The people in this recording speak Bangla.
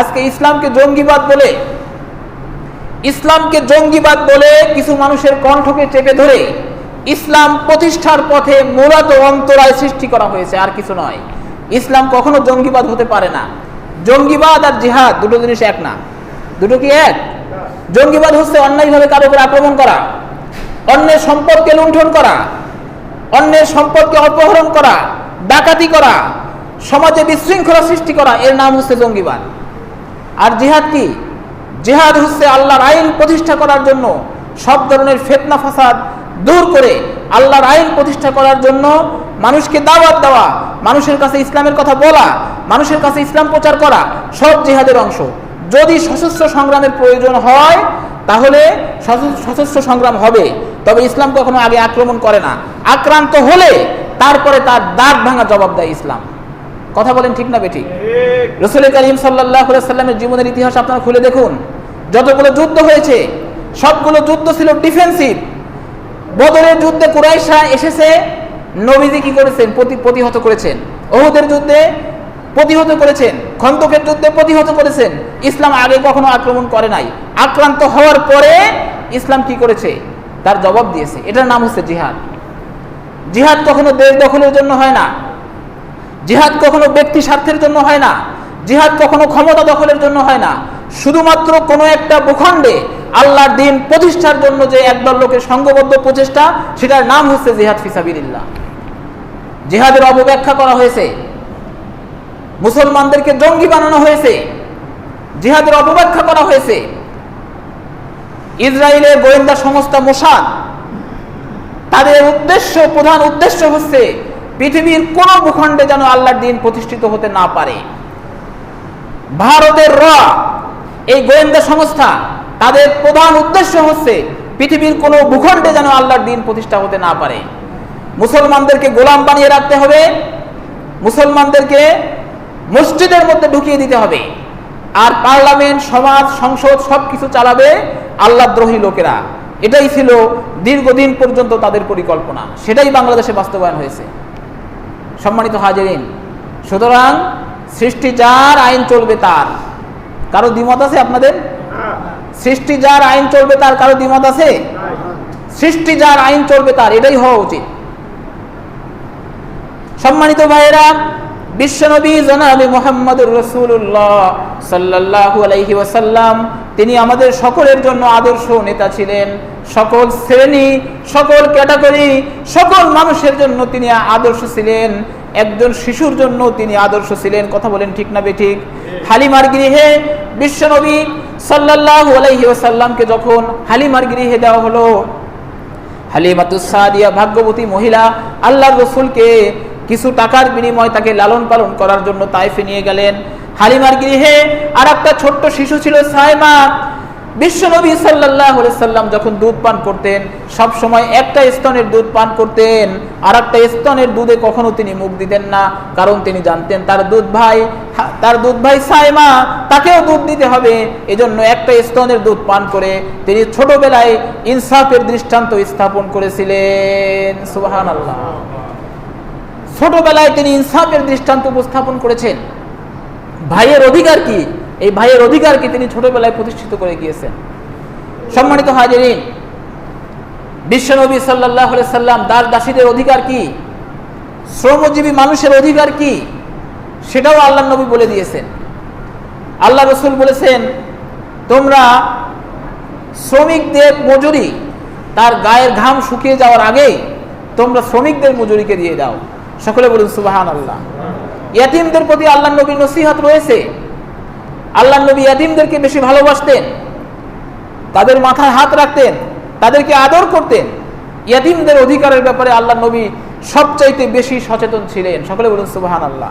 আজকে ইসলামকে জঙ্গিবাদ বলে, ইসলামকে জঙ্গিবাদ বলে কিছু মানুষের কণ্ঠকে চেপে ধরে ইসলাম প্রতিষ্ঠার পথে মূলত অন্তরায় সৃষ্টি করা হয়েছে, আর কিছু নয়। ইসলাম কখনো জঙ্গিবাদ হতে পারে না। জঙ্গিবাদ আর জিহাদ দুটো জিনিস এক না। দুটো কি এক? জঙ্গিবাদ হচ্ছে অন্যায়ভাবে কারও উপর আক্রমণ করা, অন্যের সম্পদকে লুণ্ঠন করা, অন্যের সম্পদকে অপহরণ করা, ডাকাতি করা, সমাজে বিশৃঙ্খলা সৃষ্টি করা, এর নাম হচ্ছে জঙ্গিবাদ। আর জিহাদ কি? জিহাদ হচ্ছে আল্লাহর আইন প্রতিষ্ঠা করার জন্য সব ধরনের ফেতনা, ফাসাদ দূর করে আল্লাহর আইন প্রতিষ্ঠা করার জন্য মানুষকে দাওয়াত দেওয়া, মানুষের কাছে ইসলামের কথা বলা, মানুষের কাছে ইসলাম প্রচার করা সব জিহাদের অংশ। যদি সশস্ত্র সংগ্রামের প্রয়োজন হয়, তাহলে সশস্ত্র- সংগ্রাম হবে। তবে ইসলাম কখনো আগে আক্রমণ করে না। আক্রান্ত হলে তারপরে তার দাঁত ভাঙা জবাব দেয় ইসলাম। কথা বলেন ঠিক না বেঠিক রসুল করিম সাল্লাহ সাল্লামের জীবনের ইতিহাস আপনারা খুলে দেখুন। যতগুলো যুদ্ধ হয়েছে, সবগুলো যুদ্ধ ছিল ডিফেন্সিভ বদরের যুদ্ধে কুরাইশা এসেছে, নবীজি কি করেছেন? প্রতি প্রতিহত করেছেন। ওহুদের যুদ্ধে প্রতিহত করেছেন। খন্দকের যুদ্ধে প্রতিহত করেছেন। ইসলাম আগে কখনো আক্রমণ করে নাই। আক্রান্ত হওয়ার পরে ইসলাম কি করেছে? তার জবাব দিয়েছে। এটার নাম হচ্ছে জিহাদ। জিহাদ কখনো দেশ দখলের জন্য হয় না। জিহাদ কখনো ব্যক্তি স্বার্থের জন্য হয় না। জিহাদ কখনো ক্ষমতা দখলের জন্য হয় না। শুধুমাত্র কোনো একটা ভূখণ্ডে আল্লাহর দিন প্রতিষ্ঠার জন্য যে একদল লোকের সংঘবদ্ধ প্রচেষ্টা, সেটার নাম হচ্ছে জিহাদ ফিসাবিল্লাহ জিহাদের অপব্যাখ্যা করা হয়েছে। মুসলমানদেরকে জঙ্গি বানানো হয়েছে। জিহাদের অপব্যাখ্যা করা হয়েছে। ইসরায়েলের গোয়েন্দা সংস্থা মোসাদ, তাদের উদ্দেশ্য, প্রধান উদ্দেশ্য হচ্ছে পৃথিবীর কোন ভূখণ্ডে যেন আল্লাহর দিন প্রতিষ্ঠিত হতে না পারে। ভারতের র, এই গোয়েন্দা সংস্থা, তাদের প্রধান উদ্দেশ্য হচ্ছে পৃথিবীর কোন ভূখণ্ডে যেন আল্লাহর দিন প্রতিষ্ঠা হতে না পারে। মুসলমানদেরকে গোলাম বানিয়ে রাখতে হবে, মুসলমানদেরকে মসজিদের মধ্যে ঢুকিয়ে দিতে হবে। আর পার্লামেন্ট, সমাজ, সংসদ সবকিছু চালাবে আল্লাহদ্রোহী লোকেরা। এটাই ছিল দীর্ঘদিন পর্যন্ত তাদের পরিকল্পনা। সেটাই বাংলাদেশে বাস্তবায়ন হয়েছে। সম্মানিত হাজিরিন। সুতরাং সৃষ্টি যার আইন চলবে তার। কারও দ্বিমত আছে আপনাদের? সৃষ্টি যার আইন চলবে তার, কারও দ্বিমত আছে? সৃষ্টি যার আইন চলবে তার, এটাই হওয়া উচিত। সম্মানিত ভাইয়েরা, বিশ্বনবী জনাবি মোহাম্মদুর রসুল্লাহ সাল্লাল্লাহু আলাইহি ওয়াসাল্লাম তিনি আমাদের সকলের জন্য আদর্শ নেতা ছিলেন। সকল শ্রেণি, সকল ক্যাটাগরি, সকল মানুষের জন্য তিনি আদর্শ ছিলেন। একজন শিশুর জন্য তিনি আদর্শ ছিলেন। কথা বলেন ঠিক না বেঠিক হালিমার গৃহে বিশ্বনবী সাল্লাল্লাহু আলাইহি ওয়াসাল্লামকে যখন হালিমার গৃহে দেওয়া হলো হালিমাতুসাদিয়া ভাগ্যবতী মহিলা আল্লাহর রসুলকে কিছু টাকার বিনিময় তাকে লালন পালন করার জন্য তাইফে নিয়ে গেলেন। হালিমার গৃহে আর একটা ছোট্ট শিশু ছিল সাইমা। বিশ্বনবী সাল্লাহ সাল্লাম যখন দুধ পান করতেন, সব সময় একটা স্তনের দুধ পান করতেন। আর একটা স্তনের দুধে কখনো তিনি মুখ দিতেন না, কারণ তিনি জানতেন তার দুধ ভাই তার দুধ ভাই সাইমা, তাকেও দুধ দিতে হবে। এজন্য একটা স্তনের দুধ পান করে তিনি ছোটবেলায় ইনসাফের দৃষ্টান্ত স্থাপন করেছিলেন। আল্লাহ ছোটবেলায় তিনি ইনসাফের দৃষ্টান্ত উপস্থাপন করেছেন। ভাইয়ের অধিকার কি? এই ভাইয়ের অধিকার কি তিনি ছোটবেলায় প্রতিষ্ঠিত করে গিয়েছেন? সম্মানিত হাজিরিন, বিশ্বনবী সাল্লাহ সাল্লাম দাস দাসীদের অধিকার কি? শ্রমজীবী মানুষের অধিকার কি? সেটাও আল্লাহ নবী বলে দিয়েছেন। আল্লাহ রসুল বলেছেন, তোমরা শ্রমিকদের মজুরি তার গায়ের ঘাম শুকিয়ে যাওয়ার আগেই তোমরা শ্রমিকদের মজুরিকে দিয়ে দাও। সকলে বলুন সুবাহান আল্লাহ ইয়াতিমদের প্রতি আল্লাহ নবীর নসিহাত রয়েছে। আল্লাহ নবী ইয়াতিমদেরকে বেশি ভালোবাসতেন, তাদের মাথায় হাত রাখতেন, তাদেরকে আদর করতেন। ইয়াতিমদের অধিকারের ব্যাপারে আল্লাহ নবী সবচাইতে বেশি সচেতন ছিলেন। সকলে বলুন সুবাহান আল্লাহ